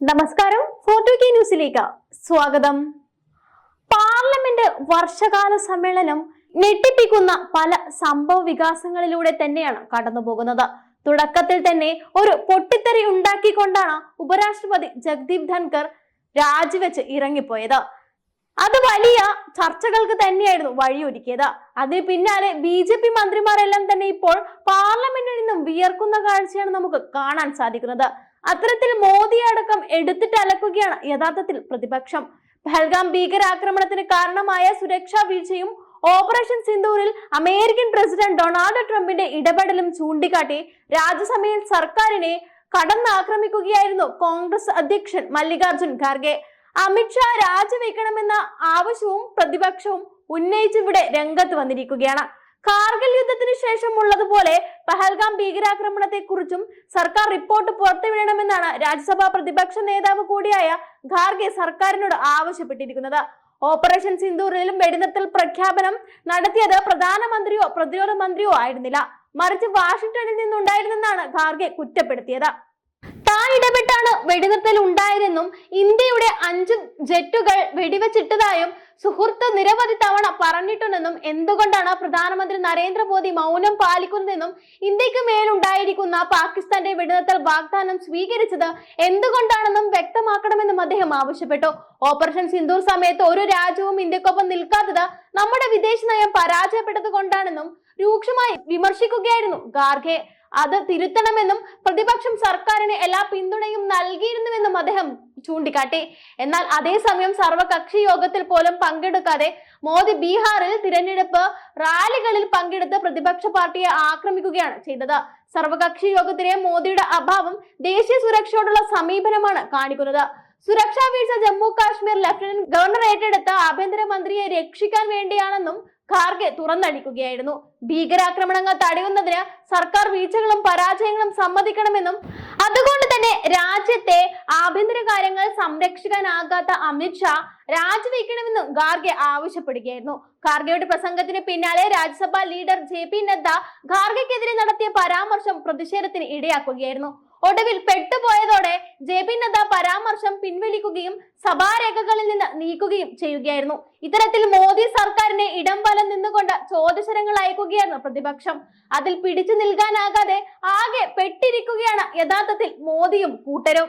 നമസ്കാരം. ഫോർട്ടു കെ ന്യൂസിലേക്ക് സ്വാഗതം. പാർലമെന്റ് വർഷകാല സമ്മേളനം ഞെട്ടിപ്പിക്കുന്ന പല സംഭവ വികാസങ്ങളിലൂടെ തന്നെയാണ് കടന്നുപോകുന്നത് തുടക്കത്തിൽ തന്നെ ഒരു പൊട്ടിത്തെറി ഉണ്ടാക്കിക്കൊണ്ടാണ് ഉപരാഷ്ട്രപതി ജഗ്ദീപ് ധൻകർ രാജിവെച്ച് ഇറങ്ങിപ്പോയത്. അത് വലിയ ചർച്ചകൾക്ക് തന്നെയായിരുന്നു വഴിയൊരുക്കിയത്. അതിന് പിന്നാലെ ബി ജെ പി മന്ത്രിമാരെല്ലാം തന്നെ ഇപ്പോൾ പാർലമെന്റിൽ നിന്നും വിയർക്കുന്ന കാഴ്ചയാണ് നമുക്ക് കാണാൻ സാധിക്കുന്നത്. അത്തരത്തിൽ മോദി അടക്കം എടുത്തിട്ട് അലക്കുകയാണ് യഥാർത്ഥത്തിൽ പ്രതിപക്ഷം. പഹൽഗാം ഭീകരാക്രമണത്തിന് കാരണമായ സുരക്ഷാ വീഴ്ചയും ഓപ്പറേഷൻ സിന്ദൂരിൽ അമേരിക്കൻ പ്രസിഡന്റ് ഡൊണാൾഡ് ട്രംപിന്റെ ഇടപെടലും ചൂണ്ടിക്കാട്ടി രാജ്യസഭയിൽ സർക്കാരിനെ കടന്നാക്രമിക്കുകയായിരുന്നു കോൺഗ്രസ് അധ്യക്ഷൻ മല്ലികാർജുൻ ഖാർഗെ. അമിത്ഷാ രാജിവെക്കണമെന്ന ആവശ്യവും പ്രതിപക്ഷവും ഉന്നയിച്ചിവിടെ രംഗത്ത് വന്നിരിക്കുകയാണ്. കാർഗിൽ യുദ്ധത്തിന് ശേഷം ഉള്ളതുപോലെ പഹൽഗാം ഭീകരാക്രമണത്തെ കുറിച്ചും സർക്കാർ റിപ്പോർട്ട് പുറത്തുവിടണമെന്നാണ് രാജ്യസഭാ പ്രതിപക്ഷ നേതാവ് കൂടിയായ ഖാർഗെ സർക്കാരിനോട് ആവശ്യപ്പെട്ടിരിക്കുന്നത്. ഓപ്പറേഷൻ സിന്ദൂറിലും വെടിനിർത്തൽ പ്രഖ്യാപനം നടത്തിയത് പ്രധാനമന്ത്രിയോ പ്രതിരോധ മന്ത്രിയോ ആയിരുന്നില്ല. മറിച്ച് വാഷിംഗ്ടണിൽ നിന്നുണ്ടായിരുന്നെന്നാണ് ഖാർഗെ കുറ്റപ്പെടുത്തിയത്. താൻ ഇടപെട്ടാണ് വെടിനിർത്തൽ ഉണ്ടായതെന്നും ഇന്ത്യയുടെ അഞ്ച് ജെറ്റുകൾ വെടിവെച്ചിട്ടതായും സുഹൃത്ത് നിരവധി തവണ പറഞ്ഞിട്ടുണ്ടെന്നും എന്തുകൊണ്ടാണ് പ്രധാനമന്ത്രി നരേന്ദ്രമോദി മൗനം പാലിക്കുന്നതെന്നും ഇന്ത്യയ്ക്ക് മേലുണ്ടായിരിക്കുന്ന പാകിസ്ഥാന്റെ വെടിനിർത്തൽ വാഗ്ദാനം സ്വീകരിച്ചത് എന്തുകൊണ്ടാണെന്നും വ്യക്തമാക്കണമെന്നും അദ്ദേഹം ആവശ്യപ്പെട്ടു. ഓപ്പറേഷൻ സിന്ധൂർ സമയത്ത് ഒരു രാജ്യവും ഇന്ത്യക്കൊപ്പം നിൽക്കാത്തത് നമ്മുടെ വിദേശ നയം പരാജയപ്പെട്ടത് കൊണ്ടാണെന്നും രൂക്ഷമായി വിമർശിക്കുകയായിരുന്നു ഗാർഗെ. അത് തിരുത്തണമെന്നും പ്രതിപക്ഷം സർക്കാരിന് എല്ലാ പിന്തുണയും നൽകിയിരുന്നുവെന്നും അദ്ദേഹം ചൂണ്ടിക്കാട്ടി. എന്നാൽ അതേസമയം സർവകക്ഷി യോഗത്തിൽ പോലും പങ്കെടുക്കാതെ മോദി ബീഹാറിൽ തിരഞ്ഞെടുപ്പ് റാലികളിൽ പങ്കെടുത്ത് പ്രതിപക്ഷ പാർട്ടിയെ ആക്രമിക്കുകയാണ് ചെയ്തത്. സർവകക്ഷി യോഗത്തിലെ മോദിയുടെ അഭാവം ദേശീയ സുരക്ഷയോടുള്ള സമീപനമാണ് കാണിക്കുന്നത്. സുരക്ഷാ വീഴ്ച ജമ്മു കാശ്മീർ ലഫ്റ്റനന്റ് ഗവർണർ ഏറ്റെടുത്ത ആഭ്യന്തരമന്ത്രിയെ രക്ഷിക്കാൻ വേണ്ടിയാണെന്നും ഖാർഗെ തുറന്നടിക്കുകയായിരുന്നു. ഭീകരാക്രമണങ്ങൾ തടയുന്നതിന് സർക്കാർ വീഴ്ചകളും പരാജയങ്ങളും സമ്മതിക്കണമെന്നും അതുകൊണ്ട് തന്നെ രാജ്യത്തെ ആഭ്യന്തര കാര്യങ്ങൾ സംരക്ഷിക്കാനാകാത്ത അമിത്ഷാ രാജിവെക്കണമെന്നും ഖാർഗെ ആവശ്യപ്പെടുകയായിരുന്നു. ഖാർഗെയുടെ പ്രസംഗത്തിന് പിന്നാലെ Rajya Sabha leader J P Nadda ഖാർഗെക്കെതിരെ നടത്തിയ പരാമർശം പ്രതിഷേധത്തിന് ഇടയാക്കുകയായിരുന്നു. ഒടുവിൽ പെട്ടുപോയതോടെ ജെ പി നദ്ദ പരാമർശം പിൻവലിക്കുകയും സഭാരേഖകളിൽ നിന്ന് നീക്കുകയും ചെയ്യുകയായിരുന്നു. ഇത്തരത്തിൽ മോദി സർക്കാരിനെ ഇടം വലം നിന്നുകൊണ്ട് ചോദ്യശരങ്ങൾ അയക്കുകയായിരുന്നു പ്രതിപക്ഷം. അതിൽ പിടിച്ചു നിൽക്കാനാകാതെ ആകെ പെട്ടിരിക്കുകയാണ് യഥാർത്ഥത്തിൽ മോദിയും കൂട്ടരും.